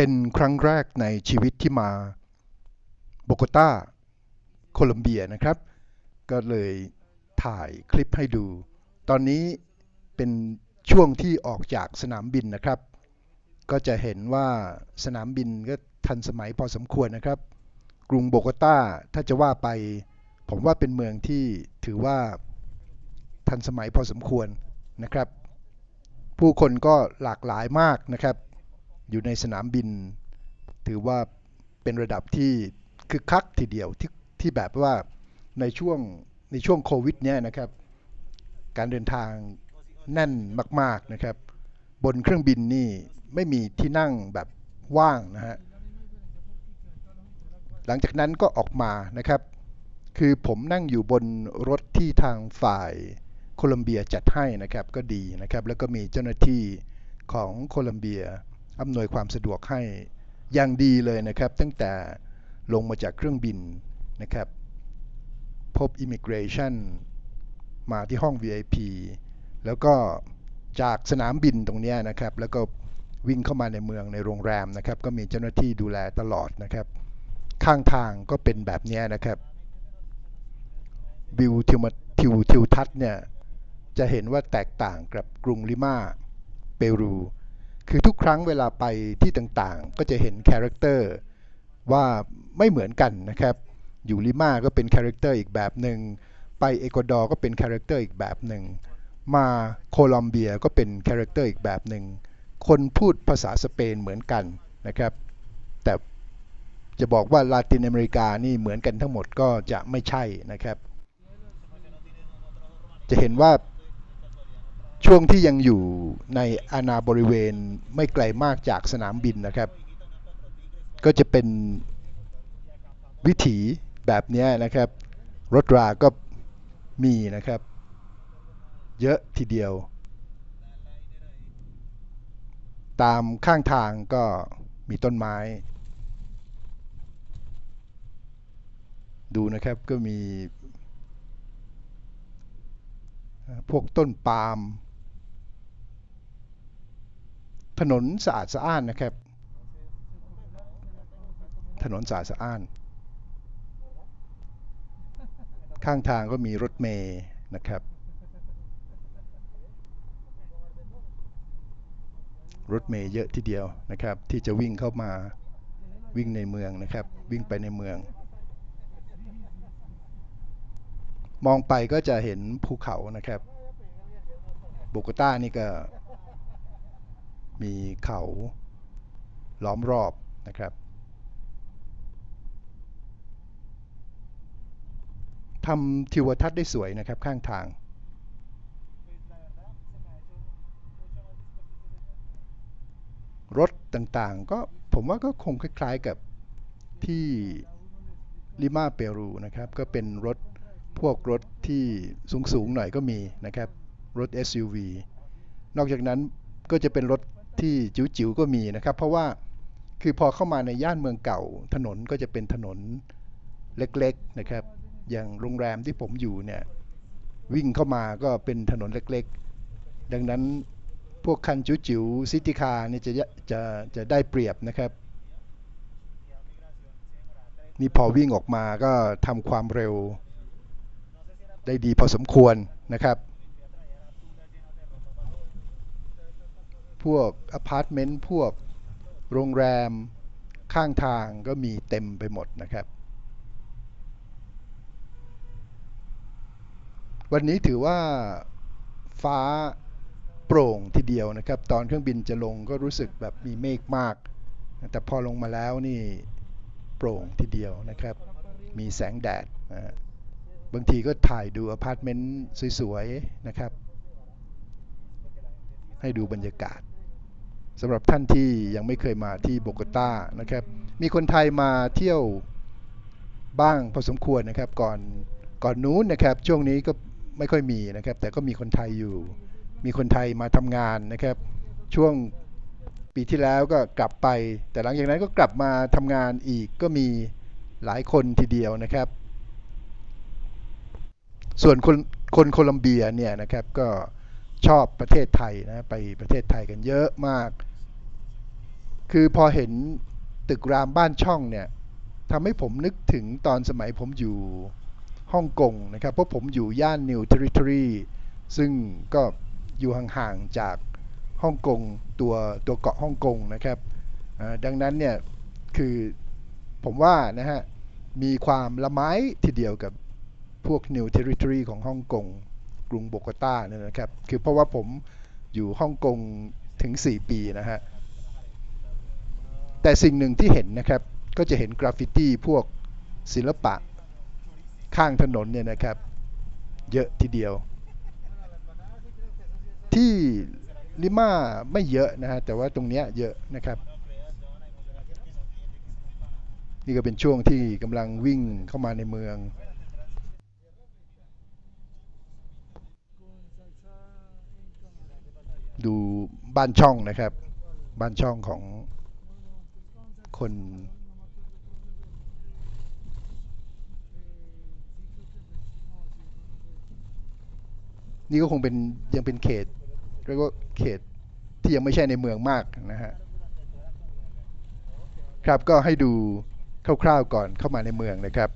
เป็นครั้งแรกในชีวิตที่มาโบโกตาโคลัมเบียนะครับ ก็เลยถ่ายคลิปให้ดู ตอนนี้เป็นช่วงที่ออกจากสนามบินนะครับ ก็จะเห็นว่าสนามบินก็ทันสมัยพอสมควรนะครับ กรุงโบโกตาถ้าจะว่าไปผมว่าเป็นเมืองที่ถือว่าทันสมัยพอสมควรนะครับ ผู้คนก็หลากหลายมากนะครับ อยู่ในสนามบิน ถือว่าเป็นระดับที่คึกคักทีเดียวที่ที่แบบว่าในช่วงในช่วงโควิดเนี่ยนะครับ การเดินทางแน่นมาก ๆนะครับ บนเครื่องบินนี่ไม่มีที่นั่งแบบว่างนะฮะหลังจากนั้นก็ออกมานะครับ คือผมนั่งอยู่บนรถที่ทางฝ่ายโคลัมเบียจัดให้นะครับก็ดีนะครับ แล้วก็มีเจ้าหน้าที่ของโคลัมเบีย อำนวยความสะดวกให้อย่างดีเลยนะครับ ตั้งแต่ลงมาจากเครื่องบินนะครับ พบ Immigration มาที่ห้อง VIP แล้วก็จากสนามบินตรงนี้นะครับ แล้วก็วิ่งเข้ามาในเมืองในโรงแรมนะครับ ก็มีเจ้าหน้าที่ดูแลตลอดนะครับ ข้างทางก็เป็นแบบนี้นะครับวิวทิวทิวทิวทัศน์เนี่ยจะเห็นว่าแตกต่างกับกรุงลิมาเปรู คือทุกครั้งเวลาไปที่ต่างๆ ก็จะเห็นคาแรคเตอร์ว่าไม่เหมือนกันนะครับ อยู่ลิมาก็เป็นคาแรคเตอร์อีกแบบหนึ่ง ไปเอกวาดอร์ก็เป็นคาแรคเตอร์อีกแบบหนึ่ง มาโคลอมเบียก็เป็นคาแรคเตอร์อีกแบบหนึ่ง คนพูดภาษาสเปนเหมือนกันนะครับ แต่จะบอกว่าลาตินอเมริกานี่เหมือนกันทั้งหมดก็จะไม่ใช่นะครับ จะเห็นว่า ช่วงที่ยังอยู่ในอาณาบริเวณไม่ไกลมากจากสนามบินนะครับ ก็จะเป็นวิถีแบบนี้นะครับ รถราก็มีนะครับ เยอะทีเดียว ตามข้างทางก็มีต้นไม้ ดูนะครับก็มีพวกต้นปาล์ม ถนนสะอาดสะอ้านนะครับ ถนนสะอาดสะอ้าน ข้างทางก็มีรถเมย์นะครับ รถเมย์เยอะทีเดียวนะครับ ที่จะวิ่งเข้ามาวิ่งในเมืองนะครับ วิ่งไปในเมือง มองไปก็จะเห็นภูเขานะครับโบกต้านี่ก็ มีเขาล้อมรอบนะครับทำทิวทัศน์ได้สวยนะครับข้างทาง รถต่างๆ ก็ผมว่าก็คงคล้ายๆกับที่ลิมาเปรูนะครับ ก็เป็นรถพวกรถที่สูงๆหน่อยก็มีนะครับ รถ SUV นอกจากนั้นก็จะเป็นรถ ที่จิ๋วๆก็มีนะครับ เพราะว่าคือพอเข้ามาในย่านเมืองเก่า ถนนก็จะเป็นถนนเล็กๆนะครับ อย่างโรงแรมที่ผมอยู่เนี่ยวิ่งเข้ามาก็เป็นถนนเล็กๆ ดังนั้นพวกคันจิ๋วๆซิติคาเนี่ยจะจะจะได้เปรียบนะครับ นี่พอวิ่งออกมาก็ทำความเร็วได้ดีพอสมควรนะครับ พวกอพาร์ตเมนต์พวกโรงแรมข้างทางก็มีเต็มไปหมดนะครับ วันนี้ถือว่าฟ้าโปร่งทีเดียวนะครับ ตอนเครื่องบินจะลงก็รู้สึกแบบมีเมฆมาก แต่พอลงมาแล้วนี่โปร่งทีเดียวนะครับ มีแสงแดดนะบางทีก็ถ่ายดูอพาร์ตเมนต์สวยๆนะครับ ให้ดูบรรยากาศสำหรับท่านที่ยังไม่เคยมาที่โบกตานะครับ มีคนไทยมาเที่ยวบ้างพอสมควรนะครับ ก่อนก่อนนู้นนะครับ ช่วงนี้ก็ไม่ค่อยมีนะครับ แต่ก็มีคนไทยอยู่ มีคนไทยมาทำงานนะครับ ช่วงปีที่แล้วก็กลับไป แต่หลังจากนั้นก็กลับมาทำงานอีกก็มีหลายคนทีเดียวนะครับ ส่วนคนคนโคลัมเบียเนี่ยนะครับก็ ชอบประเทศไทยนะไปประเทศไทยกันเยอะมาก คือพอเห็นตึกรามบ้านช่องเนี่ยทำให้ผมนึกถึงตอนสมัยผมอยู่ฮ่องกงนะครับ เพราะผมอยู่ย่าน New Territory ซึ่งก็อยู่ห่างๆจากฮ่องกงตัวตัวเกาะฮ่องกงนะครับดังนั้นเนี่ยคือผมว่านะฮะมีความละไม้ทีเดียวกับพวก New Territory ของฮ่องกง กรุงโบกตาเนี่ยนะครับ คือเพราะว่าผมอยู่ฮ่องกงถึง 4 ปีนะฮะ แต่สิ่งหนึ่งที่เห็นนะครับ ก็จะเห็นกราฟฟิตี้พวกศิลปะข้างถนนเนี่ยนะครับ เยอะทีเดียว ที่ลิมาไม่เยอะนะฮะ แต่ว่าตรงเนี้ยเยอะนะครับนี่ก็เป็นช่วงที่กำลังวิ่งเข้ามาในเมือง ดูบ้านช่องนะครับ บ้านช่องของคนนี่ก็คงเป็นยังเป็นเขตเรียกว่าเขตที่ยังไม่ใช่ในเมืองมากนะฮะครับก็ให้ดูคร่าวๆก่อนเข้ามาในเมืองนะครับ